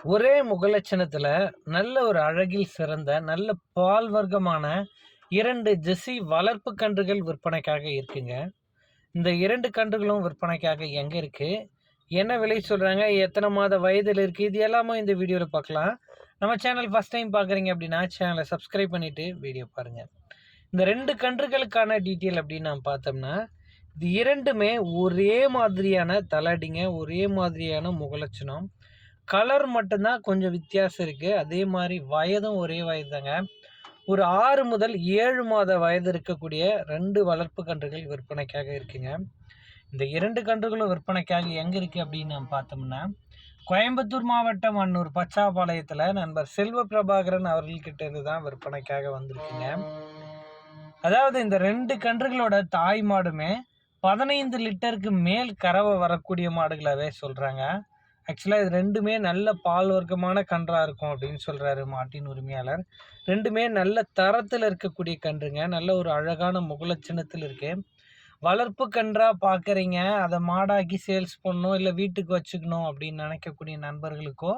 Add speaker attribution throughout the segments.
Speaker 1: ஒரே முகலட்சணத்தில் நல்ல ஒரு அழகில் சிறந்த நல்ல பால் வர்க்கமான இரண்டு ஜெர்சி வளர்ப்பு கன்றுகள் விற்பனைக்காக இருக்குங்க. இந்த இரண்டு கன்றுகளும் விற்பனைக்காக எங்கே இருக்குது என்ன விலை சொல்கிறாங்க எத்தனை மாத வயதில் இருக்குது இது எல்லாமே இந்த வீடியோவில் பார்க்கலாம் நம்ம சேனல் ஃபஸ்ட் டைம் பார்க்குறீங்க அப்படின்னா சேனலை சப்ஸ்கிரைப் பண்ணிவிட்டு வீடியோ பாருங்கள் இந்த ரெண்டு கன்றுகளுக்கான டீட்டெயில் அப்படின்னு நாம் பார்த்தோம்னா இது இரண்டுமே ஒரே மாதிரியான தலடிங்க ஒரே மாதிரியான முகலட்சணம். கலர் மட்டும்தான் கொஞ்சம் வித்தியாசம் இருக்குது அதே மாதிரி வயதும் ஒரே வயது தாங்க ஒரு ஆறு முதல் ஏழு மாத வயது இருக்கக்கூடிய ரெண்டு வளர்ப்பு கன்றுகள் விற்பனைக்காக இருக்குங்க. இந்த இரண்டு கன்றுகளும் விற்பனைக்காக எங்கே இருக்குது அப்படின்னு நம்ம பார்த்தோம்னா கோயம்புத்தூர் மாவட்டம் அன்னூர் பச்சாபாளையத்தில் நண்பர் செல்வ பிரபாகரன் அவர்கள்கிட்ட இருந்து தான் விற்பனைக்காக வந்திருக்குங்க. அதாவது இந்த ரெண்டு கன்றுகளோட தாய் மாடுமே பதினைந்து லிட்டருக்கு மேல் கறவை வரக்கூடிய மாடுகளாகவே சொல்கிறாங்க ஆக்சுவலாக இது ரெண்டுமே நல்ல பால் வர்க்கமான கன்றாக இருக்கும் அப்படின்னு சொல்கிறாரு மாட்டின் உரிமையாளர். ரெண்டுமே நல்ல தரத்தில் இருக்கக்கூடிய கன்றுங்க. நல்ல ஒரு அழகான முகலட்சணத்தில் இருக்குது வளர்ப்பு கன்றாக பார்க்குறீங்க அதை மாடாக்கி சேல்ஸ் பண்ணணும் இல்லை வீட்டுக்கு வச்சுக்கணும் அப்படின்னு நினைக்கக்கூடிய நண்பர்களுக்கோ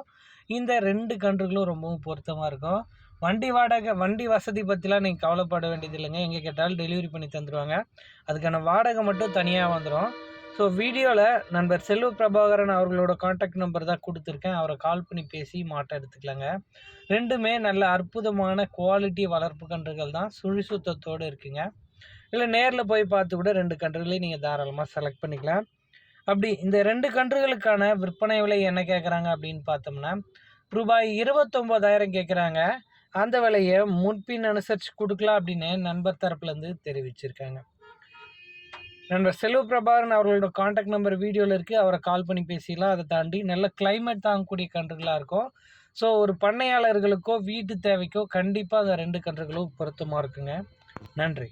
Speaker 1: இந்த ரெண்டு கன்றுகளும் ரொம்பவும் பொருத்தமாக இருக்கும். வண்டி வாடகை வண்டி வசதி பற்றிலாம் நீங்கள் கவலைப்பட வேண்டியது இல்லைங்க எங்கே கேட்டாலும் டெலிவரி பண்ணி தந்துடுவாங்க அதுக்கான வாடகை மட்டும் தனியாக வந்துடும் ஸோ வீடியோவில் நண்பர் செல்வ பிரபாகரன் அவர்களோட காண்டாக்ட் நம்பர் தான் கொடுத்துருக்கேன். அவரை கால் பண்ணி பேசி மாட்டை எடுத்துக்கலாங்க. ரெண்டுமே நல்ல அற்புதமான குவாலிட்டி வளர்ப்பு கன்றுகள் தான். சுழி சுத்தத்தோடு இருக்குங்க. இல்லை நேரில் போய் பார்த்து கூட ரெண்டு கன்றுகளையும் நீங்கள் தாராளமாக செலக்ட் பண்ணிக்கலாம். அப்படி இந்த ரெண்டு கன்றுகளுக்கான விற்பனை விலை என்ன கேட்குறாங்க அப்படின்னு பார்த்தோம்னா ரூபாய் இருபத்தொம்போதாயிரம் கேட்குறாங்க அந்த விலையை முன்பின் அனுசரித்து கொடுக்கலாம் அப்படின்னு நண்பர் தரப்புலேருந்து தெரிவிச்சிருக்காங்க. நண்பர் செல்வ பிரபாகரன் அவர்களோட காண்டாக்ட் நம்பர் வீடியோவில் இருக்குது அவரை கால் பண்ணி பேசிடலாம். அதை தாண்டி நல்ல கிளைமேட் தாங்கக்கூடிய கன்றுகளாக இருக்கும். ஸோ ஒரு பண்ணையாளர்களுக்கோ வீட்டு தேவைக்கோ கண்டிப்பாக அந்த ரெண்டு கன்றுகளும் பொருத்தமாக இருக்குங்க. நன்றி.